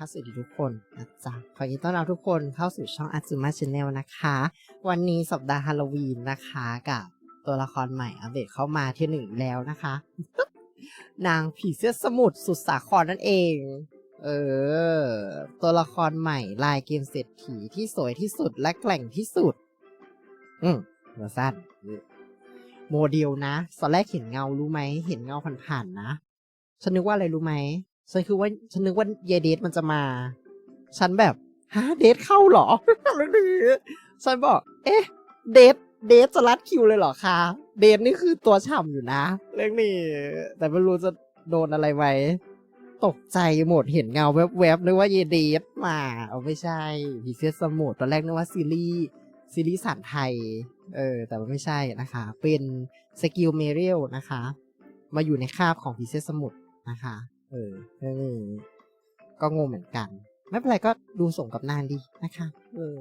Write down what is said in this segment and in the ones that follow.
คะสวัสดีทุกคนนะจ๊ะขอยินดีต้อนรับทุกคนเข้าสู่ช่อง Azuma Channel นะคะ วันนี้สัปดาห์ฮาโลวีนนะคะกับตัวละครใหม่อัปเดตเข้ามาที่หนึ่งแล้วนะคะ นางผีเสื้อสมุทรสุดสาครนั่นเอง เออ ตัวละครใหม่ลายเกมเศรษฐีที่สวยที่สุดและแกร่งที่สุด อืมหัวสั้นโมเดลนะตอนแรกเห็นเงารู้ไหมเห็นเงาผ่านๆนะฉันนึกว่าอะไรรู้ไหม ฉันคือว่าฉันนึกว่าเยเดทมันจะมา ฉันแบบฮะเดทเข้าเหรอ ฉันบอก เอ๊ะ เดทเดทจะรัดคิวเลยเหรอคะ เดทนี่คือตัวฉ่ำอยู่นะ เรื่องนี้ แต่ไม่รู้จะโดนอะไรไว้ ตกใจหมดเห็นเงาแวบๆนึกว่าเยเดทมาเอาไม่ใช่ผีเสื้อสมุทรตอนแรกนึกว่าซีรีส์ซีรีส์สันไทย เออ แต่ว่าไม่ใช่นะคะ เป็นสกิลเมเรียลนะคะ มาอยู่ในคาบของผีเสื้อสมุทรนะคะ เออเรื่องนี้ก็งงเหมือนกัน ไม่เป็นไรก็ดูสมกับนานดีนะคะเออ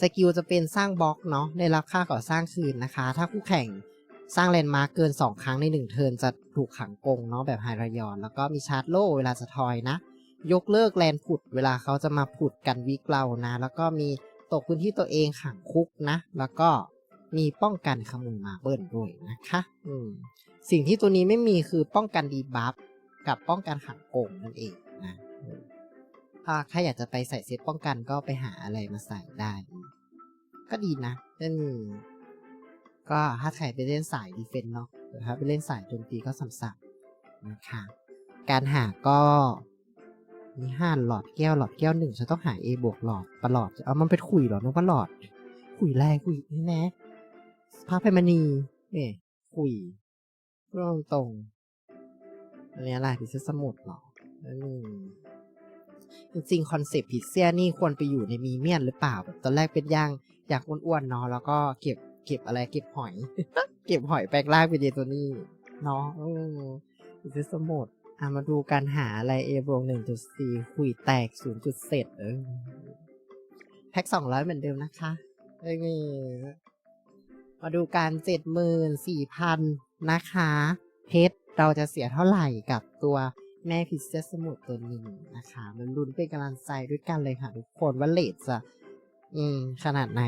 สกิลจะเป็นสร้างบล็อกเนาะได้รับค่าก่อสร้างคืนนะคะ ถ้าคู่แข่งสร้างแลนด์มาร์กเกิน 2 ครั้งใน 1 เทิร์นจะถูกขังกรงเนาะแบบไฮรายอน แล้วก็มีชาร์จโล่เวลาจะทอยนะ ยกเลิกแลนด์ผุดเวลาเขาจะมาผุดกันวิกเรานะ แล้วก็มีตกพื้นที่ตัวเองขังคุกนะ แล้วก็มีป้องกันขโมยมาเบิลด้วยนะคะ อืมสิ่งที่ตัวนี้ไม่มีคือป้องกันดีบัฟ กับป้องกันขังโกงนั่นเองนะถ้าใครอยากจะไปใส่เซตป้องกันก็ไปหาอะไรมาใส่ได้ ก็ดีนะเล่นก็ถ้าใครไปเล่นสายดีเฟนต์เนาะถ้าไปเล่นสายโจมตีก็สัมสับนะคะการหาก็มีห้าหลอดแก้วหลอดแก้วหนึ่งฉันต้องหา A บวกหลอดประหลอดเอามันเป็นขุยหรอนึกว่าหลอด ขุยแรงขุยนี่แนะพระพมณีเนี่ยขุยพูดตรง อันนี้อะไรผีเสื้อสมุทรเหรออืมจริงๆคอนเซปต์ผีเสื้อนี่ควรไปอยู่ในมีเมียนหรือเปล่า ตอนแรกเป็นย่างอยากอ้วนๆเนาะแล้วก็เก็บเก็บอะไรเก็บหอย เก็บหอยแปลงร่างเป็นเยตัวนี้เนาะเออผีเสื้อสมุทรอะมาดูการหาอะไรเอบวกหนึ่งจุดสี่ขุยแตกศูนย์จุดเศษเออแพ็กสองร้อยเหมือนเดิมนะคะนี่มาดูการเจ็ดหมื่นสี่พันนะคะเพชร เราจะเสียเท่าไหร่กับตัวแม่พิซซ่าสมุทรตัวนี้นะคะมันรุนเป็นกำลังใจด้วยกันเลยค่ะทุกคนว่าเลทจะอืมขนาดไหน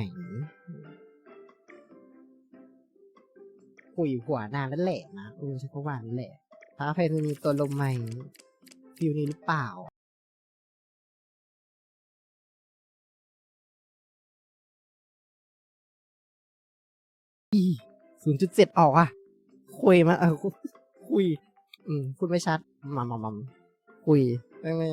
คุยหัวนานแล้วแหละนะเออใช่ก็ว่านั่นแหละพระเพนมีตัวลมใหม่ฟิวนี้หรือเปล่าศูนย์จุดเจ็ดออกอะคุยมาเออ คุคุย อืมพูดไม่ชัดมามามาคุยไม่ไม่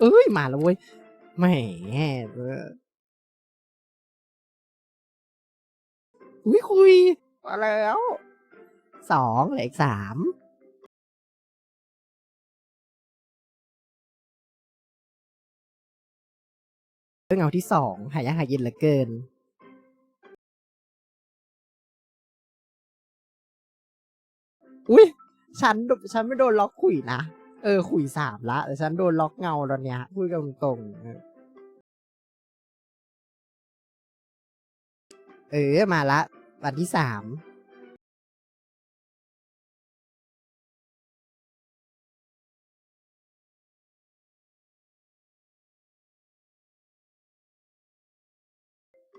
เอ้ย มาแล้วเว้ยแหมเอออุ้ยคุยมาแล้วสองเหลืออีกสามเรื่องเงาที่สองหายากหาเย็นเหลือเกิน อุ้ยฉันฉันไม่โดนล็อกขุยนะ เออ ขุยสามละแต่ฉันโดนล็อกเงาตอนเนี้ยพูดกันตรงเออ มาละวันที่สาม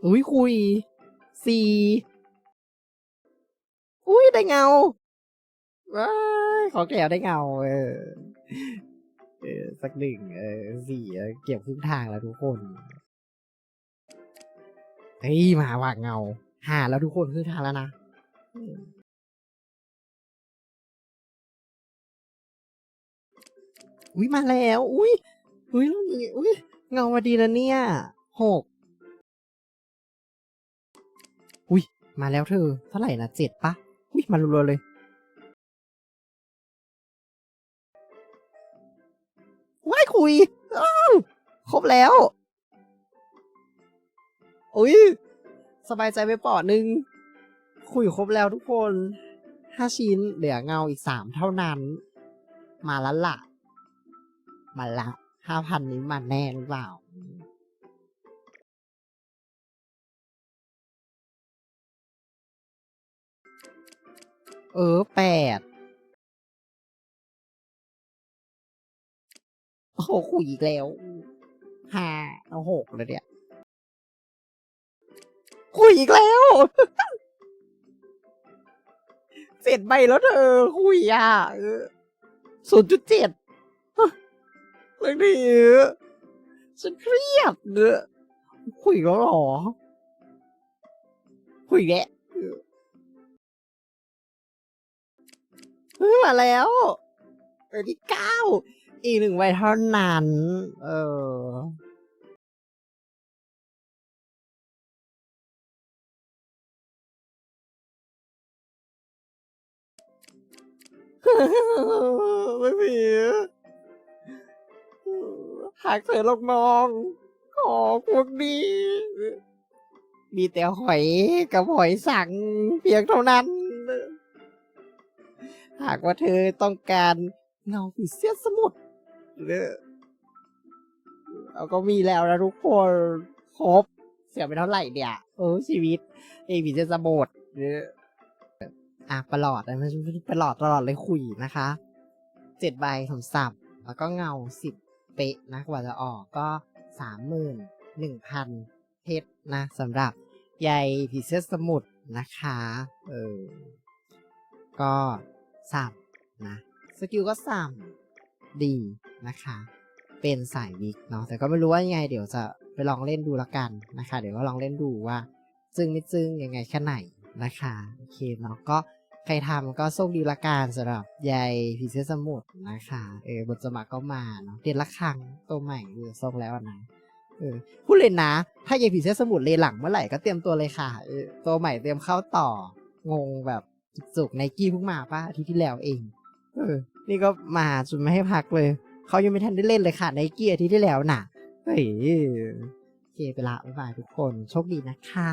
อุ้ยคุยสี่อุ้ยได้เงา ว้ายขอแก้วได้เงา เออเออสักหนึ่งเออสี่เก็บครึ่งทางแล้วทุกคนเฮ้ยมาว่าเงาหาแล้วทุกคนครึ่งทางแล้วนะอุ้ยมาแล้ว อุ้ยอุ้ยแล้วนี่อุ้ยเงามาดีนะเนี่ยหกอุ้ยมาแล้วเธอเท่าไหร่นะเจ็ดปะอุ้ยมารัวๆเลย คุยอ้าวครบแล้ว อุ้ยสบายใจไปปอดหนึ่งคุยครบแล้วทุกคนห้าชิ้น เหลือเงาอีกสามเท่านั้น มาละละมาละห้าพันนี้มาแน่หรือเปล่าเออแปด โอ้โหคุยอีกแล้วห้าเอาหกเลยเนี่ยคุยอีกแล้วเจ็ดใบแล้วเธอ คุยอะศูนย์จุดเจ็ดเรื่องนี้ฉันเครียดเนอะคุยอีกแล้วหรอ คุยอีกแล้วเฮ้ยมาแล้วเออที่เก้า อีกหนึ่งใบเท่านั้น เออไม่มีหากเธอลงมอง ขอพวกนี้ มีแต่หอยกับหอยสังเพียงเท่านั้น หากว่าเธอต้องการเงาผีเสื้อสมุทร เราก็มีแล้วนะทุกคนครบ เสียไปเท่าไหร่เนี่ยโอ้ชีวิต เอยผีเชสมุทรเอออะประหลอดนะประหลอดตลอดเลยคุยนะคะเจ็ดใบสมสับแล้วก็เงาสิบเป๊ะนะกว่าจะออกก็สามหมื่นหนึ่งพันเพชรนะสำหรับใยผีเสื้อสมุทรนะคะเออก็สับนะ สกิลก็สับ ดีนะคะ เป็นสายวิกเนาะแต่ก็ไม่รู้ว่ายังไง เดี๋ยวจะไปลองเล่นดูละกันนะคะ เดี๋ยวก็ลองเล่นดูว่าจึงไม่จึงยังไงแค่ไหนนะคะโอเคเนาะก็ใครทำก็โชคดีละกันสำหรับยายผีเสื้อสมุทรนะคะเออบทสมัครก็มาเนาะเดือนละครั้งตัวใหม่ดูทรงแล้วนะเออพูดเลยนะ ถ้ายายผีเสื้อสมุทรเลหลังเมื่อไหร่ก็เตรียมตัวเลยค่ะเออตัวใหม่เตรียมเข้าต่องงแบบจุกๆไนกี้เพิ่งมาป่ะอาทิตย์ที่แล้วเอง เออ นี่ก็มาจนไม่ให้พักเลย เขายังไม่ทันได้เล่นเลยค่ะในกี้อาทิตย์ที่แล้วน่ะ เฮ้ยเคไปละบ๊ายบายทุกคน โชคดีนะคะ